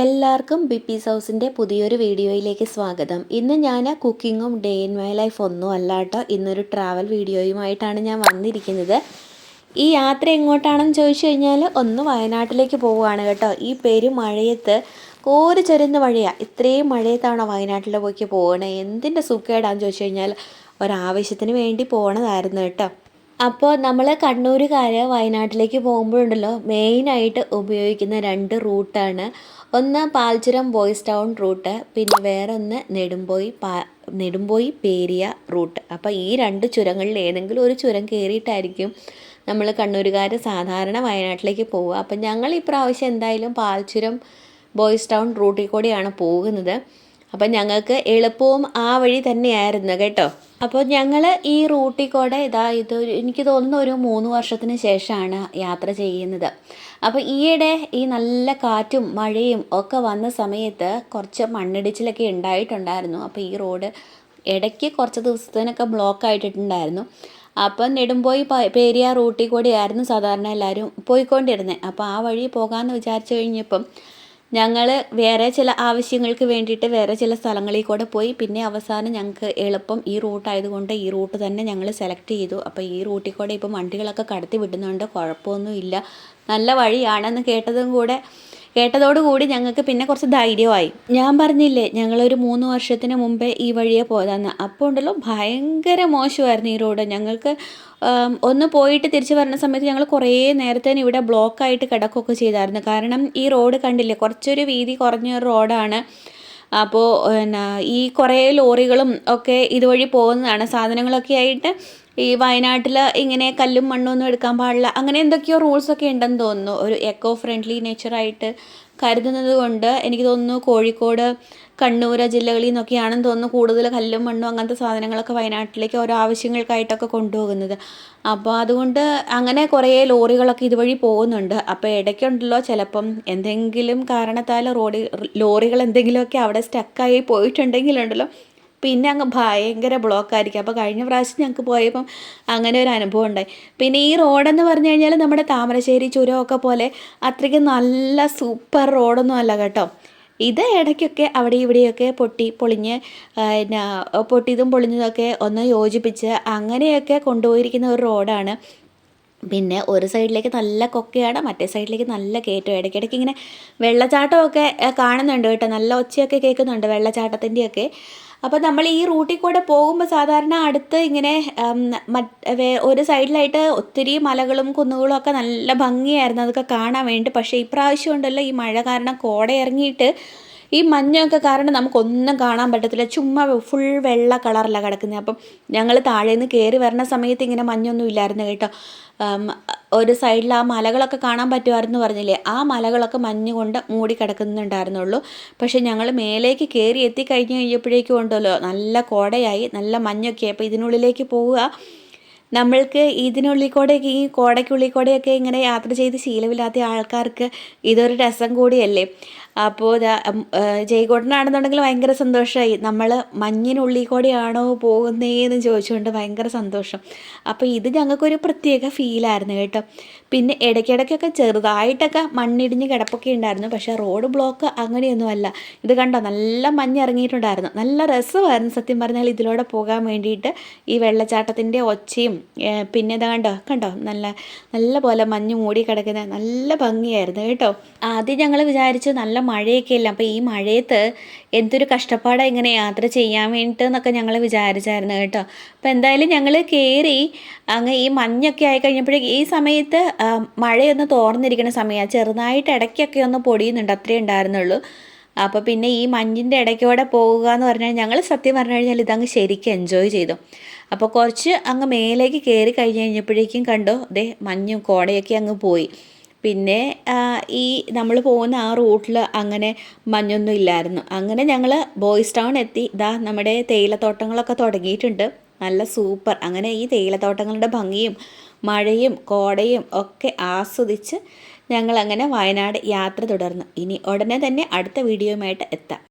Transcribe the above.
എല്ലാവർക്കും ബിപ്പീസ് ഹൗസിന്റെ പുതിയൊരു വീഡിയോയിലേക്ക് സ്വാഗതം. ഇന്ന് ഞാൻ കുക്കിങ്ങും ഡേ ഇൻ മൈ ലൈഫ് ഒന്നും അല്ലാട്ടോ ഇന്നൊരു ട്രാവൽ വീഡിയോയുമായിട്ടാണ് ഞാൻ വന്നിരിക്കുന്നത്. ഈ യാത്ര എങ്ങോട്ടാണെന്ന് ചോദിച്ചു കഴിഞ്ഞാൽ ഒന്ന് വയനാട്ടിലേക്ക് പോവുകയാണ് കേട്ടോ. ഈ പേര് പെരുമഴയത്ത് കോരി ചൊരുന്ന മഴയാണ് ഇത്രയും മഴയത്താണ് പോയിക്ക് പോകണേ എന്തിന്റെ സുഖേടാന്ന് ചോദിച്ചു കഴിഞ്ഞാൽ ഒരാവശ്യത്തിന് വേണ്ടി പോകണതായിരുന്നു കേട്ടോ. അപ്പോൾ നമ്മൾ കണ്ണൂരുകാർ വയനാട്ടിലേക്ക് പോകുമ്പോഴുണ്ടല്ലോ മെയിനായിട്ട് ഉപയോഗിക്കുന്ന രണ്ട് റൂട്ടാണ്. ഒന്ന് പാൽച്ചുരം ബോയ്സ് ടൗൺ റൂട്ട് പിന്നെ വേറൊന്ന് നെടുമ്പോയി പാ നെടുമ്പോയി പേരിയ റൂട്ട്. അപ്പോൾ ഈ രണ്ട് ചുരങ്ങളിൽ ഏതെങ്കിലും ഒരു ചുരം കയറിയിട്ടായിരിക്കും നമ്മൾ കണ്ണൂരുകാർ സാധാരണ വയനാട്ടിലേക്ക് പോവുക. അപ്പം ഞങ്ങൾ ഇപ്രാവശ്യം എന്തായാലും പാൽച്ചുരം ബോയ്സ് ടൗൺ റൂട്ടിൽ കൂടിയാണ് പോകുന്നത്. അപ്പം ഞങ്ങൾക്ക് എളുപ്പവും ആ വഴി തന്നെയായിരുന്നു കേട്ടോ. അപ്പോൾ ഞങ്ങൾ ഈ റൂട്ടിൽ കൂടെ ഇതാ ഇത് എനിക്ക് തോന്നുന്നു ഒരു മൂന്ന് വർഷത്തിന് ശേഷമാണ് യാത്ര ചെയ്യുന്നത്. അപ്പോൾ ഈയിടെ ഈ നല്ല കാറ്റും മഴയും ഒക്കെ വന്ന സമയത്ത് കുറച്ച് മണ്ണിടിച്ചിലൊക്കെ ഉണ്ടായിട്ടുണ്ടായിരുന്നു. അപ്പോൾ ഈ റോഡ് ഇടയ്ക്ക് കുറച്ച് ദിവസത്തിനൊക്കെ ബ്ലോക്ക് ആയിട്ടിട്ടുണ്ടായിരുന്നു. അപ്പം നെടുമ്പോയി പേരിയ റൂട്ടിൽ കൂടിയായിരുന്നു സാധാരണ എല്ലാവരും പോയിക്കൊണ്ടിരുന്നത്. അപ്പോൾ ആ വഴി പോകാമെന്ന് വിചാരിച്ചു കഴിഞ്ഞപ്പം ഞങ്ങൾ വേറെ ചില ആവശ്യങ്ങൾക്ക് വേണ്ടിയിട്ട് വേറെ ചില സ്ഥലങ്ങളിൽ കൂടെ പോയി. പിന്നെ അവസാനം ഞങ്ങൾക്ക് എളുപ്പം ഈ റൂട്ടായതുകൊണ്ട് ഈ റൂട്ട് തന്നെ ഞങ്ങൾ സെലക്ട് ചെയ്തു. അപ്പോൾ ഈ റൂട്ടിൽ കൂടെ ഇപ്പം വണ്ടികളൊക്കെ കടത്തി വിടുന്നുണ്ട്. കുഴപ്പമൊന്നുമില്ല. നല്ല വഴിയാണെന്ന് കേട്ടതും കൂടെ കേട്ടതോടുകൂടി ഞങ്ങൾക്ക് പിന്നെ കുറച്ച് ധൈര്യമായി. ഞാൻ പറഞ്ഞില്ലേ ഞങ്ങളൊരു മൂന്ന് വർഷത്തിന് മുമ്പേ ഈ വഴിയെ പോയതാന്ന്. അപ്പോൾ ഉണ്ടല്ലോ ഭയങ്കര മോശമായിരുന്നു ഈ റോഡ്. ഞങ്ങൾക്ക് ഒന്ന് പോയിട്ട് തിരിച്ചു വരുന്ന സമയത്ത് ഞങ്ങൾ കുറേ നേരത്തേന് ഇവിടെ ബ്ലോക്കായിട്ട് കിടക്കുകയൊക്കെ ചെയ്തായിരുന്നു. കാരണം ഈ റോഡ് കണ്ടില്ലേ കുറച്ചൊരു വീതി കുറഞ്ഞൊരു റോഡാണ്. അപ്പോൾ ഈ കുറേ ലോറികളും ഒക്കെ ഇതുവഴി പോകുന്നതാണ്. സാധനങ്ങളൊക്കെ ആയിട്ട് ഈ വയനാട്ടിൽ ഇങ്ങനെ കല്ലും മണ്ണും ഒന്നും എടുക്കാൻ പാടില്ല. അങ്ങനെ എന്തൊക്കെയോ റൂൾസൊക്കെ ഉണ്ടെന്ന് തോന്നുന്നു. ഒരു എക്കോ ഫ്രണ്ട്ലി നേച്ചറായിട്ട് കരുതുന്നത് കൊണ്ട് എനിക്ക് തോന്നുന്നു കോഴിക്കോട് കണ്ണൂർ ജില്ലകളിൽ നിന്നൊക്കെയാണെന്ന് തോന്നുന്നു കൂടുതൽ കല്ലും മണ്ണും അങ്ങനത്തെ സാധനങ്ങളൊക്കെ വയനാട്ടിലേക്ക് ഓരോ ആവശ്യങ്ങൾക്കായിട്ടൊക്കെ കൊണ്ടുപോകുന്നത്. അപ്പോൾ അതുകൊണ്ട് അങ്ങനെ കുറേ ലോറികളൊക്കെ ഇതുവഴി പോകുന്നുണ്ട്. അപ്പോൾ ഇടയ്ക്കുണ്ടല്ലോ ചിലപ്പം എന്തെങ്കിലും കാരണത്താൽ റോഡി ലോറികൾ എന്തെങ്കിലുമൊക്കെ അവിടെ സ്റ്റക്കായി പോയിട്ടുണ്ടെങ്കിലുണ്ടല്ലോ പിന്നെ അങ്ങ് ഭയങ്കര ബ്ലോക്കായിരിക്കും. അപ്പോൾ കഴിഞ്ഞ പ്രാവശ്യം ഞങ്ങൾക്ക് പോയപ്പം അങ്ങനെ ഒരു അനുഭവം ഉണ്ടായി. പിന്നെ ഈ റോഡെന്ന് പറഞ്ഞു കഴിഞ്ഞാൽ നമ്മുടെ താമരശ്ശേരി ചുരമൊക്കെ പോലെ അത്രയ്ക്ക് നല്ല സൂപ്പർ റോഡൊന്നും അല്ല കേട്ടോ. ഇത് ഇടയ്ക്കൊക്കെ അവിടെ ഇവിടെയൊക്കെ പൊട്ടി പൊളിഞ്ഞ് പിന്നെ പൊട്ടിയതും പൊളിഞ്ഞതൊക്കെ ഒന്ന് യോജിപ്പിച്ച് അങ്ങനെയൊക്കെ കൊണ്ടുപോയിരിക്കുന്ന ഒരു റോഡാണ്. പിന്നെ ഒരു സൈഡിലേക്ക് നല്ല കൊക്കയാണ് മറ്റേ സൈഡിലേക്ക് നല്ല കയറ്റം. ഇടയ്ക്കിടയ്ക്ക് ഇങ്ങനെ വെള്ളച്ചാട്ടമൊക്കെ കാണുന്നുണ്ട് കേട്ടോ. നല്ല ഒച്ചയൊക്കെ കേൾക്കുന്നുണ്ട് വെള്ളച്ചാട്ടത്തിന്റെയൊക്കെ. അപ്പോൾ നമ്മൾ ഈ റൂട്ടിൽ കൂടെ പോകുമ്പോൾ സാധാരണ അടുത്ത് ഇങ്ങനെ ഒരു സൈഡിലായിട്ട് ഒത്തിരി മലകളും കുന്നുകളും ഒക്കെ നല്ല ഭംഗിയായിരുന്നു. അതൊക്കെ കാണാൻ വേണ്ടി. പക്ഷേ ഇപ്രാവശ്യം ഉണ്ടല്ലോ ഈ മഴ കാരണം കോട ഇറങ്ങിയിട്ട് ഈ മഞ്ഞൊക്കെ കാരണം നമുക്കൊന്നും കാണാൻ പറ്റത്തില്ല. ചുമ്മാ ഫുൾ വെള്ള കളറിലാണ് കിടക്കുന്നത്. അപ്പം ഞങ്ങൾ താഴേന്ന് കയറി വരുന്ന സമയത്ത് ഇങ്ങനെ മഞ്ഞൊന്നും ഇല്ലായിരുന്നു കേട്ടോ. ഒരു സൈഡിൽ ആ മലകളൊക്കെ കാണാൻ പറ്റുമായിരുന്നു പറഞ്ഞില്ലേ? ആ മലകളൊക്കെ മഞ്ഞ് കൊണ്ട് മൂടി കിടക്കുന്നുണ്ടായിരുന്നുള്ളൂ. പക്ഷേ ഞങ്ങൾ മേലേക്ക് കയറി എത്തിക്കഴിഞ്ഞ് കഴിഞ്ഞപ്പോഴേക്കും ഉണ്ടല്ലോ നല്ല കോടയായി നല്ല മഞ്ഞൊക്കെ. അപ്പോൾ ഇതിനുള്ളിലേക്ക് പോവുക. നമ്മൾക്ക് ഇതിനുള്ളിൽ കൂടെയൊക്കെ ഈ കോടയ്ക്കുള്ളിൽ കൂടെയൊക്കെ ഇങ്ങനെ യാത്ര ചെയ്ത് ശീലമില്ലാത്ത ആൾക്കാർക്ക് ഇതൊരു രസം കൂടിയല്ലേ? അപ്പോൾ ജയ്കോട്ടനാണെന്നുണ്ടെങ്കിൽ ഭയങ്കര സന്തോഷമായി നമ്മൾ മഞ്ഞിനുള്ളിൽ കൂടെയാണോ പോകുന്നതെന്ന് ചോദിച്ചുകൊണ്ട് ഭയങ്കര സന്തോഷം. അപ്പോൾ ഇത് ഞങ്ങൾക്കൊരു പ്രത്യേക ഫീലായിരുന്നു കേട്ടോ. പിന്നെ ഇടയ്ക്കിടയ്ക്കൊക്കെ ചെറുതായിട്ടൊക്കെ മണ്ണിടിഞ്ഞ് കിടപ്പൊക്കെ ഉണ്ടായിരുന്നു. പക്ഷേ റോഡ് ബ്ലോക്ക് അങ്ങനെയൊന്നുമല്ല. ഇത് കണ്ടോ നല്ല മഞ്ഞ് ഇറങ്ങിയിട്ടുണ്ടായിരുന്നു നല്ല രസമായിരുന്നു സത്യം പറഞ്ഞാൽ ഇതിലൂടെ പോകാൻ വേണ്ടിയിട്ട്. ഈ വെള്ളച്ചാട്ടത്തിന്റെ ഒച്ചയും പിന്നെ ഇത് കണ്ടോ കണ്ടോ നല്ല നല്ല പോലെ മഞ്ഞ് മൂടി കിടക്കുന്ന നല്ല ഭംഗിയായിരുന്നു കേട്ടോ. ആദ്യം ഞങ്ങൾ വിചാരിച്ചു നല്ല മഴയൊക്കെ ഇല്ല. അപ്പോൾ ഈ മഴയത്ത് എന്തൊരു കഷ്ടപ്പാടാണ് ഇങ്ങനെ യാത്ര ചെയ്യാൻ വേണ്ടിയിട്ട് എന്നൊക്കെ ഞങ്ങൾ വിചാരിച്ചായിരുന്നു കേട്ടോ. അപ്പോൾ എന്തായാലും ഞങ്ങൾ കയറി അങ്ങ് ഈ മഞ്ഞൊക്കെ ആയി കഴിഞ്ഞപ്പോഴേക്കും ഈ സമയത്ത് മഴയൊന്ന് തോർന്നിരിക്കുന്ന സമയമാണ് ചെറുതായിട്ട് ഇടയ്ക്കൊക്കെ ഒന്ന് പൊടിയുന്നുണ്ട് അത്രേ ഉണ്ടായിരുന്നുള്ളൂ. അപ്പോൾ പിന്നെ ഈ മഞ്ഞിന്റെ ഇടയ്ക്കൂടെ പോവുക എന്ന് പറഞ്ഞാൽ ഞങ്ങൾ സത്യം പറഞ്ഞു കഴിഞ്ഞാൽ ഇതങ്ങ് ശരിക്കും എൻജോയ് ചെയ്തു. അപ്പോൾ കുറച്ച് അങ്ങ് മേലേക്ക് കയറി കഴിഞ്ഞ് കഴിഞ്ഞപ്പോഴേക്കും കണ്ടോ ദേ മഞ്ഞും കോടയൊക്കെ അങ്ങ് പോയി. പിന്നെ ഈ നമ്മൾ പോകുന്ന ആ റൂട്ടിൽ അങ്ങനെ മഞ്ഞൊന്നും ഇല്ലായിരുന്നു. അങ്ങനെ ഞങ്ങൾ ബോയ്സ് ടൗൺ എത്തി. ഇതാ നമ്മുടെ തേയിലത്തോട്ടങ്ങളൊക്കെ തുടങ്ങിയിട്ടുണ്ട്. നല്ല സൂപ്പർ. അങ്ങനെ ഈ തേയിലത്തോട്ടങ്ങളുടെ ഭംഗിയും മഴയും കോടയും ഒക്കെ ആസ്വദിച്ച് ഞങ്ങളങ്ങനെ വയനാട് യാത്ര തുടർന്നു. ഇനി ഉടനെ തന്നെ അടുത്ത വീഡിയോയുമായിട്ട് എത്താം.